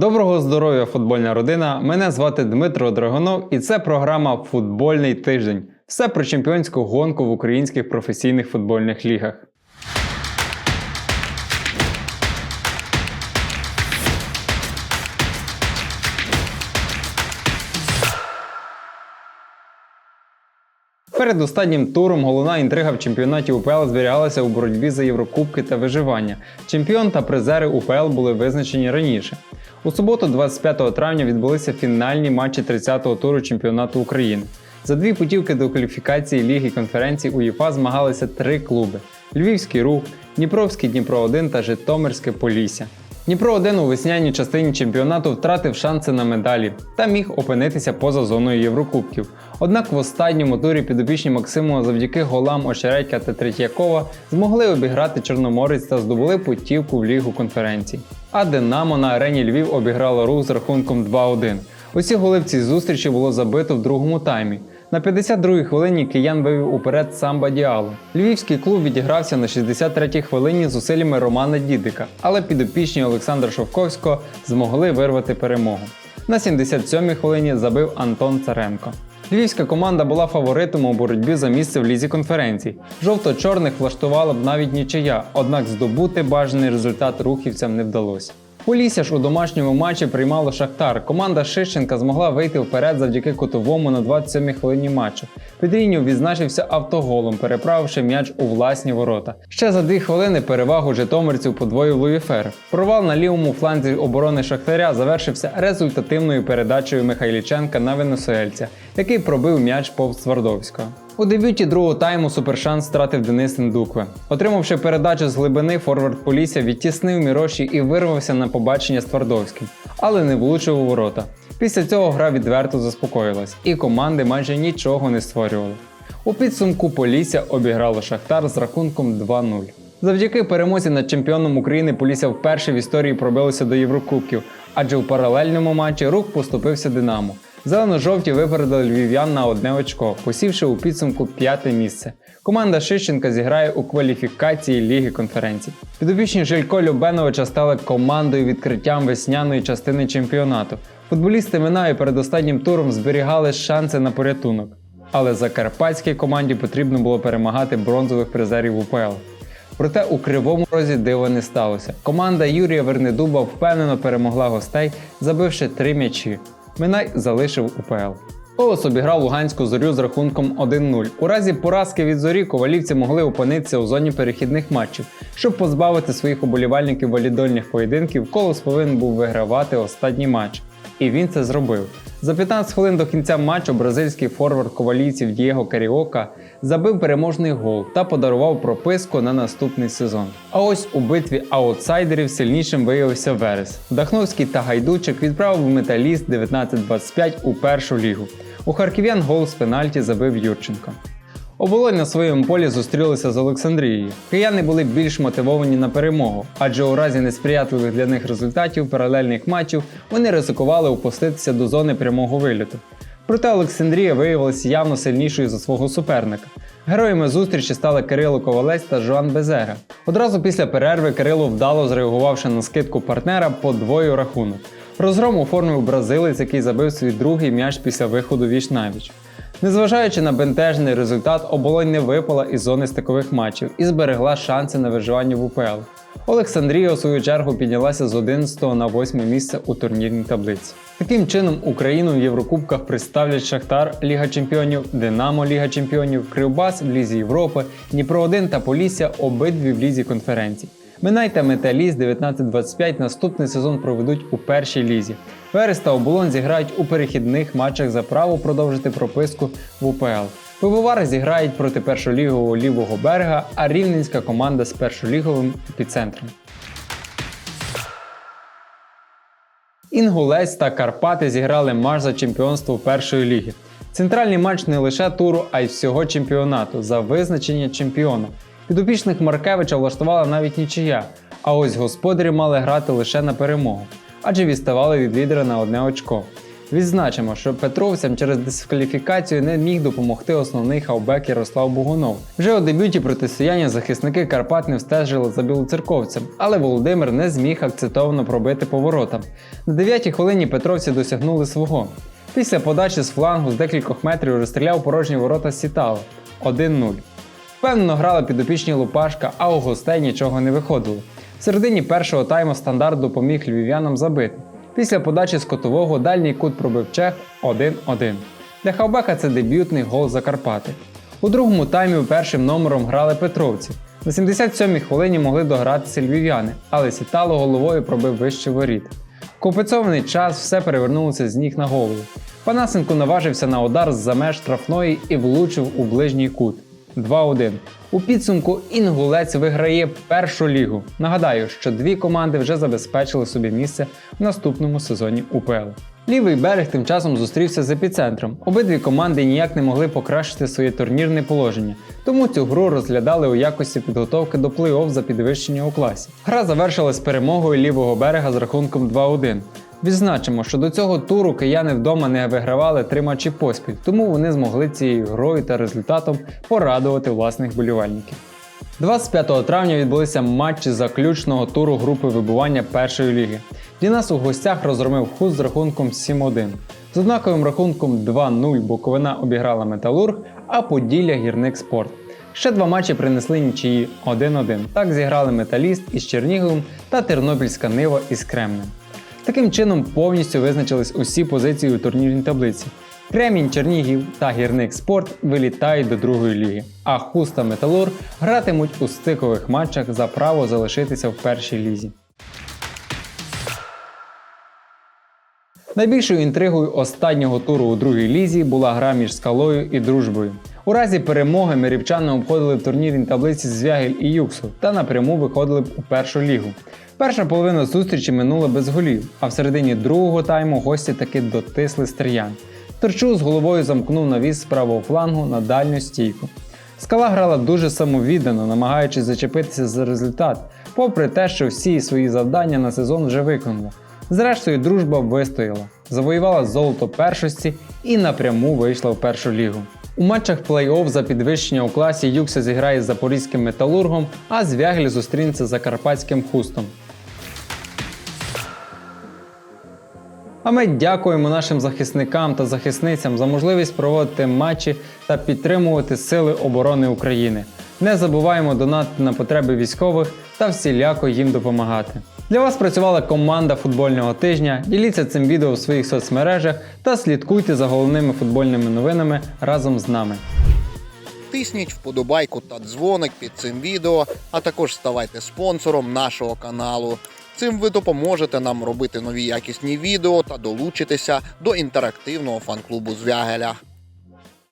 Доброго здоров'я, футбольна родина! Мене звати Дмитро Драгонов і це програма Футбольний тиждень. Все про чемпіонську гонку в українських професійних футбольних лігах. Перед останнім туром головна інтрига в чемпіонаті УПЛ зберігалася у боротьбі за Єврокубки та виживання. Чемпіон та призери УПЛ були визначені раніше. У суботу, 25 травня, відбулися фінальні матчі 30-го туру чемпіонату України. За дві путівки до кваліфікації Ліги конференцій УЄФА змагалися три клуби: Львівський рух, Дніпровський Дніпро 1 та Житомирське Полісся. Дніпро 1 у весняній частині чемпіонату втратив шанси на медалі та міг опинитися поза зоною Єврокубків. Однак в останньому турі підопічні Максимова завдяки голам Очередька та Третьякова змогли обіграти Чорноморець та здобули путівку в Лігу конференцій. А Динамо на арені Львів обіграло рух з рахунком 2-1. Усі голи в цій зустрічі було забито в другому таймі. На 52-й хвилині киян вивів уперед Самба Діало. Львівський клуб відігрався на 63-й хвилині зусиллями Романа Дідика, але підопічні Олександра Шовковського змогли вирвати перемогу. На 77-й хвилині забив Антон Царенко. Львівська команда була фаворитом у боротьбі за місце в лізі конференцій. Жовто-чорних влаштувала б навіть нічия, однак здобути бажаний результат рухівцям не вдалося. Полісся ж у домашньому матчі приймало Шахтар. Команда Шищенка змогла вийти вперед завдяки кутовому на 27-й хвилині матчу. Підрінів відзначився автоголом, переправивши м'яч у власні ворота. Ще за дві хвилини перевагу житомирців подвоїв Луїфер. Провал на лівому фланзі оборони Шахтаря завершився результативною передачею Михайліченка на Венесуельця, який пробив м'яч повз Твардовського. У дебюті другого тайму супершанс стратив Денис Індукве. Отримавши передачу з глибини, форвард Полісся відтіснив Міроші і вирвався на побачення з Твардовським, але не влучив у ворота. Після цього гра відверто заспокоїлась, і команди майже нічого не створювали. У підсумку Полісся обіграло Шахтар з рахунком 2-0. Завдяки перемозі над чемпіоном України Полісся вперше в історії пробилося до Єврокубків, адже у паралельному матчі рух поступився Динамо. Зелено-жовті випередили львів'ян на одне очко, посівши у підсумку п'яте місце. Команда Шищенка зіграє у кваліфікації Ліги конференцій. Підопічні Жилько Любеновича стали командою відкриттям весняної частини чемпіонату. Футболісти Минаю перед останнім туром зберігали шанси на порятунок. Але закарпатській команді потрібно було перемагати бронзових призерів УПЛ. Проте у кривому розі дива не сталося. Команда Юрія Вернедуба впевнено перемогла гостей, забивши три м'ячі. Минай залишив УПЛ. Колос обіграв Луганську зорю з рахунком 1-0. У разі поразки від зорі ковалівці могли опинитися у зоні перехідних матчів. Щоб позбавити своїх уболівальників валідольних поєдинків, Колос повинен був вигравати останній матч. І він це зробив. За 15 хвилин до кінця матчу бразильський форвард ковалійців Дієго Каріока забив переможний гол та подарував прописку на наступний сезон. А ось у битві аутсайдерів сильнішим виявився Верес. Дахновський та Гайдучик відправив металіст 19-25 у першу лігу. У харків'ян гол з пенальті забив Юрченко. Оболонь на своєму полі зустрілися з Олександрією. Кияни були більш мотивовані на перемогу, адже у разі несприятливих для них результатів паралельних матчів вони ризикували опуститися до зони прямого виліту. Проте Олександрія виявилася явно сильнішою за свого суперника. Героями зустрічі стали Кирило Ковалець та Жоан Безера. Одразу після перерви Кирило вдало зреагувавши на скидку партнера, подвоїв рахунок. Розгром оформив бразилець, який забив свій другий м'яч після виходу віч навіч. Незважаючи на бентежний результат, оболонь не випала із зони стикових матчів і зберегла шанси на виживання в УПЛ. Олександрія у свою чергу піднялася з 11 на 8 місце у турнірній таблиці. Таким чином, Україну в Єврокубках представлять Шахтар Ліга Чемпіонів, Динамо Ліга Чемпіонів, Кривбас в Лізі Європи, Дніпро 1 та Полісся обидві в Лізі конференцій. Минай та Металіст 1925 наступний сезон проведуть у першій лізі. Верес та Оболонь зіграють у перехідних матчах за право продовжити прописку в УПЛ. Пивовари зіграють проти першолігового лівого берега, а рівненська команда з першоліговим епіцентром. Інгулець та Карпати зіграли матч за чемпіонство першої ліги. Центральний матч не лише туру, а й всього чемпіонату за визначення чемпіона. Підопічних Маркевича влаштувала навіть нічия, а ось господарі мали грати лише на перемогу, адже відставали від лідера на одне очко. Відзначимо, що петровцям через дискваліфікацію не міг допомогти основний хавбек Ярослав Бугунов. Вже у дебюті протистояння захисники Карпат не встежили за білоцерковцем, але Володимир не зміг акцентовано пробити поворотам. На 9-й хвилині петровці досягнули свого. Після подачі з флангу з декількох метрів розстріляв порожні ворота Сітало 1-0. Впевнено грали підопічні Лупашка, а у гостей нічого не виходило. В середині першого тайму стандарт допоміг львів'янам забити. Після подачі з котового дальній кут пробив Чех 1-1. Для Хавбека це дебютний гол Закарпати. У другому таймі першим номером грали Петровці. На 77-й хвилині могли догратися львів'яни, але Сітало головою пробив вище воріт. В компенсований час все перевернулося з ніг на голову. Панасенко наважився на удар з-за меж штрафної і влучив у ближній кут. 2-1. У підсумку інгулець виграє першу лігу. Нагадаю, що дві команди вже забезпечили собі місце в наступному сезоні УПЛ. Лівий берег тим часом зустрівся з епіцентром. Обидві команди ніяк не могли покращити своє турнірне положення, тому цю гру розглядали у якості підготовки до плей-офф за підвищення у класі. Гра завершилась перемогою лівого берега з рахунком 2-1. Відзначимо, що до цього туру кияни вдома не вигравали три матчі поспіль, тому вони змогли цією грою та результатом порадувати власних болівальників. 25 травня відбулися матчі заключного туру групи вибування першої ліги. Дінас у гостях розгромив хуст з рахунком 7-1. З однаковим рахунком 2-0 Буковина обіграла Металург, а Поділля гірник спорт. Ще два матчі принесли нічиї 1-1. Так зіграли Металіст із Черніговим та Тернопільська Нива із Кремнем. Таким чином повністю визначились усі позиції у турнірній таблиці. Кремінь, Чернігів та Гірник Спорт вилітають до другої ліги, а Хуст та Металур гратимуть у стикових матчах за право залишитися в першій лізі. Найбільшою інтригою останнього туру у другій лізі була гра між скалою і дружбою. У разі перемоги мирівчани обходили в турнірній таблиці Звягель і Юксу та напряму виходили б у першу лігу. Перша половина зустрічі минула без голів, а в середині другого тайму гості таки дотисли стріян. Торчу з головою замкнув навіс з правого флангу на дальню стійку. Скала грала дуже самовіддано, намагаючись зачепитися за результат, попри те, що всі свої завдання на сезон вже виконала. Зрештою, дружба вистояла, завоювала золото першості і напряму вийшла в першу лігу. У матчах плей-офф за підвищення у класі Юкса зіграє з запорізьким металургом, а Звягель зустрінеться з закарпатським хустом. А ми дякуємо нашим захисникам та захисницям за можливість проводити матчі та підтримувати Сили оборони України. Не забуваємо донатити на потреби військових та всіляко їм допомагати. Для вас працювала команда футбольного тижня. Діліться цим відео в своїх соцмережах та слідкуйте за головними футбольними новинами разом з нами. Тисніть вподобайку та дзвоник під цим відео, а також ставайте спонсором нашого каналу. Цим ви допоможете нам робити нові якісні відео та долучитися до інтерактивного фан-клубу Звягеля.